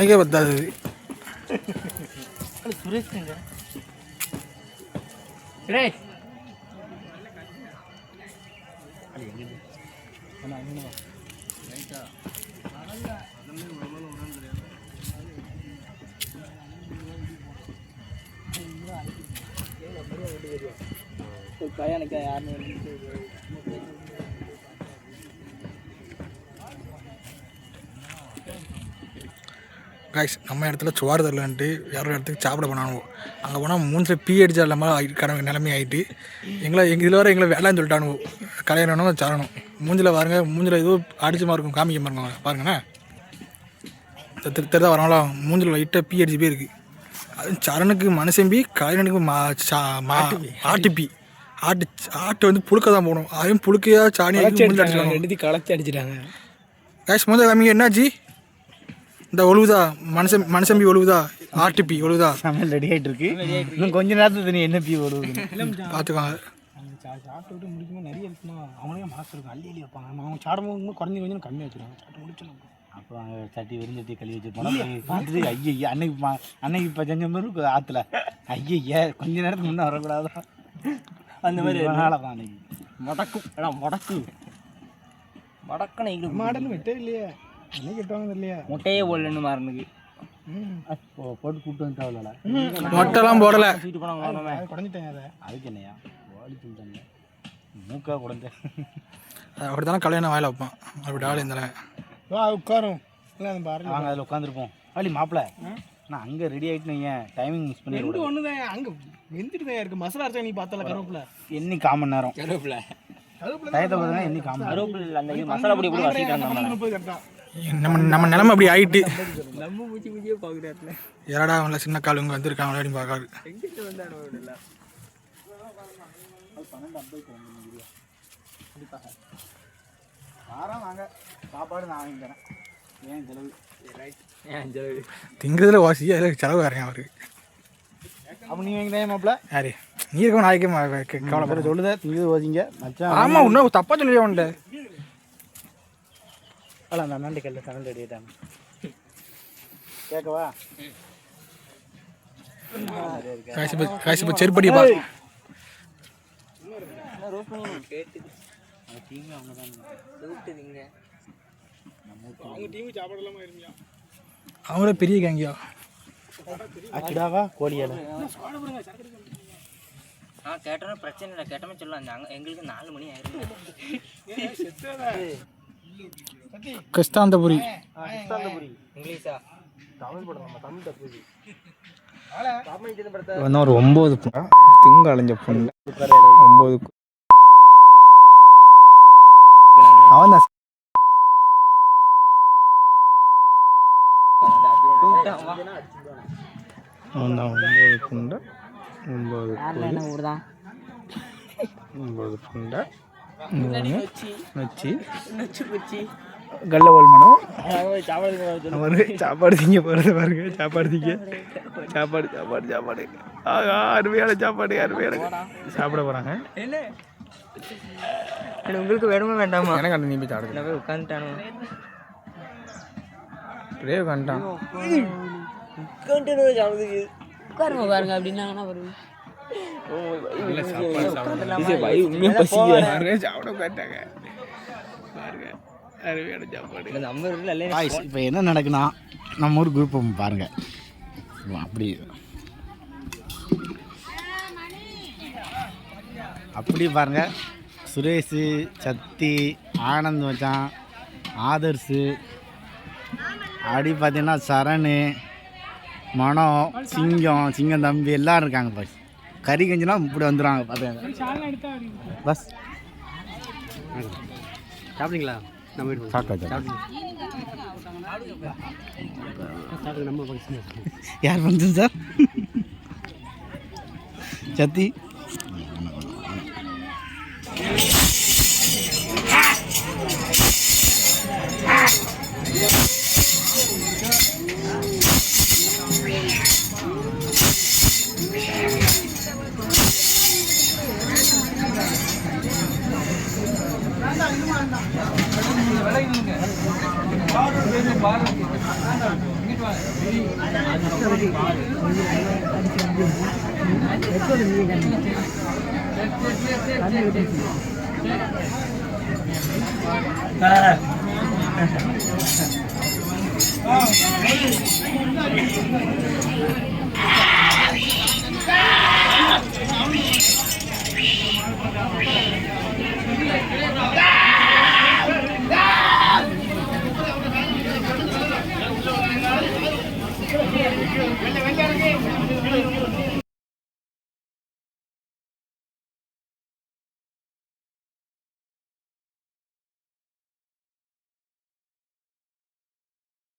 உனக்கே பத்தாது சுரேஷ் சுரேஷ் பையனுக்கு காய்ஸ் நம்ம இடத்துல சுவார் தரலன்ட்டு ஒரு இடத்துக்கு சாப்பிட போனானுவோம் அங்கே போனால் மூஞ்சில் பீ அடிச்சா இல்லாமல் கடமை நிலைமை ஆகிட்டு எங்களை எங்கள் இதில் வர எங்களை வேலைன்னு சொல்லிட்டானுவோ கல்யாணம் சாரணும் மூஞ்சில் பாருங்க மூஞ்சில் ஏதோ அடிச்ச மாதிரி இருக்கும் காமிக்க பாருங்க பாருங்கண்ணே. திரு தெரிதா வராங்களா மூஞ்சில் லைட்டாக பீ அடிச்சு போயிருக்கு அது சரணுக்கு மனுஷம்பி கலைஞனுக்கு மா சா மா ஆட்டுப்பி ஆட்டு ஆட்டு வந்து புழுக்க தான் போகணும் அதையும் புழுக்கையா சாணி மூஞ்சில் ரெண்டுத்தையும் கலச்சி அடிச்சிட்டாங்க. கேஷ் முதல் காமிங்க என்னாச்சு? இந்த ஒழுவுதா மனுஷன் மனுஷம்பி ஒழுவுதா ஆர்டிபி ஒழுவுதா சமையல் ரெடி ஆகிட்டு இருக்கு. இன்னும் கொஞ்ச நேரத்துக்கு நீ என்ன பீ வருவது பார்த்துக்கோங்க சாப்பிட்டு விட்டு முடிக்கும்போது நிறைய இருக்குமா? அவங்களே மாசம் இருக்கும் அள்ளி அள்ளி வைப்பாங்க அவங்க சாப்பிடும்போது குறைஞ்சி கொஞ்சம் கம்மி வச்சுருவாங்க சாப்பிட்டு முடிச்சிடும் அப்புறம் அங்கே சட்டி வெறுஞ்சட்டி கழுவி வச்சு போனால் பார்த்துட்டு ஐயா அன்னைக்கு அன்னைக்கு இப்போ செஞ்ச மாதிரி ஆற்றுல ஐயா கொஞ்ச நேரத்துக்கு முன்னே வரக்கூடாதா அந்த மாதிரி நாளாக தான் அன்னைக்கு. முடக்கும் எடா முடக்கு. முடக்கனை மாடல் வெட்டே இல்லையா. அன்னைக்கு வெட்டுவாங்க இல்லையா முட்டையே போடலன்னு மாறனுக்கு போட்டு கூப்பிட்டு வந்துட்டாவில்ல மொட்டைலாம் போடலை. தூக்கிட்டு போனாங்க அது குறைஞ்சிட்டேங்க அதை. அதுக்கு என்னையா? ஓடி சொல்லிட்டாங்க மூக்கா குறைஞ்ச அப்படி தானே கல்யாணம் வாயில வைப்பான். அப்படி ஆள் இந்த வா உட்காரும். இல்லை பாருங்க. வாங்க அதில் உட்காந்துருப்போம் அலி மாப்பிள்ள நான் அங்கே ரெடி ஆகிட்டு நீங்கள் டைமிங் மிஸ் பண்ணிடுவோம் ஒன்று தான் அங்கே வெந்துட்டு தான் இருக்கு. மசாலா அரைச்சா நீ பார்த்தல கருவேப்பில. எண்ணி காமன் நேரம். கருவேப்பில. டயத்தை பார்த்தா எண்ணி காமன். கருவேப்பில அந்த மசாலா பொடி போட்டு வசிக்கிறாங்க நம்ம நம்ம நிலைமை அப்படி ஆயிட்டு. நம்ம மூச்சி மூச்சியே பார்க்குறாருல. யாரடா அவங்கள சின்ன காலுங்க வந்திருக்காங்க அப்படின்னு பார்க்காரு எங்கிட்ட வந்தானோ இல்லை. வாரம் வாங்க. சாப்பாடு நான் வாங்கி தரேன். ஏன் செலவு? ஏன் திங்கிறதுல வாசி அதில் செலவு வரேன் அவருக்கு? அப்போ நீங்கள் வாங்கி தான் மாப்பிள்ள. யாரு? நீ இருக்க நாளைக்கே கவலைப்பட சொல்லுதே திங்கிறது மச்சான் ஆமாம் இன்னும் தப்பா சொல்லி அவன்கிட்ட அல்ல அந்த அண்ணாண்டி கல்ல சமையல் ரெடி ஆகிட்டாங்க கேட்கவா காசு இப்போ காசு இப்போ செருப்படி பா. ரோஸ் பண்ணி கேட்டுது கூப்பிட்டுதுங்க அவங்க டீம் சாப்பாடு இருந்தியா அவங்களே பெரிய கேங்கியா அச்சுடாவா கோடியால ஆ கேட்டோன்னா பிரச்சனை இல்லை. கேட்டோமே சொல்லலாம் எங்களுக்கு நாலு மணி ஆயிரும். கிறிஸ்தாந்தபுரி ஒரு ஒம்பது திங்க அலைஞ்ச பொண்ணு. ஒம்பது அவன் தான் அவன் தான் ஒம்பது புண்டை ஒம்பது என்ன ஊர்தான்? ஒம்பது புண்டை கல்லவல் மனம் சாப்பாடு அவரு சாப்பாடு திங்க போகிறது பாருங்க சாப்பாடு திங்க. சாப்பாடு சாப்பாடு சாப்பாடு. ஆகா அருமையான சாப்பாடு அருமையான சாப்பிட போகிறாங்க என்ன? உங்களுக்கு வேணுமா வேண்டாமா? எனக்கு அந்த நீ போய் சாப்பிடுங்க நான் போய் உட்காந்துட்டானு அப்படியே கண்டான் உட்காருங்க பாருங்க அப்படின்னாங்கன்னா வருவேன் பாருங்க சாப்பிட மாட்டாங்க பாருங்க அருமையான சாப்பாடு. நம்ம இல்லை பாய்ஸ் இப்போ என்ன நடக்குன்னா நம்ம ஊர் குரூப் பாருங்க. அப்படி. அப்படி பாருங்க. சுரேஷ் சத்தி ஆனந்த் மச்சான் ஆதர்ஸு அப்படி பார்த்தீங்கன்னா சரணு மனம் சிங்கம் சிங்கம் தம்பி எல்லாரும் இருக்காங்க பாய்ஸ் கறி கஞ்சினா இப்படி வந்துடுவாங்க பார்த்துங்க பஸ். சாப்பிட்டீங்களா? நம்ம சாப்பிட்டா யார் ஃபங்க்ஷன் சார்? சத்தி? Ah! వెళ్ళి వెళ్ళారు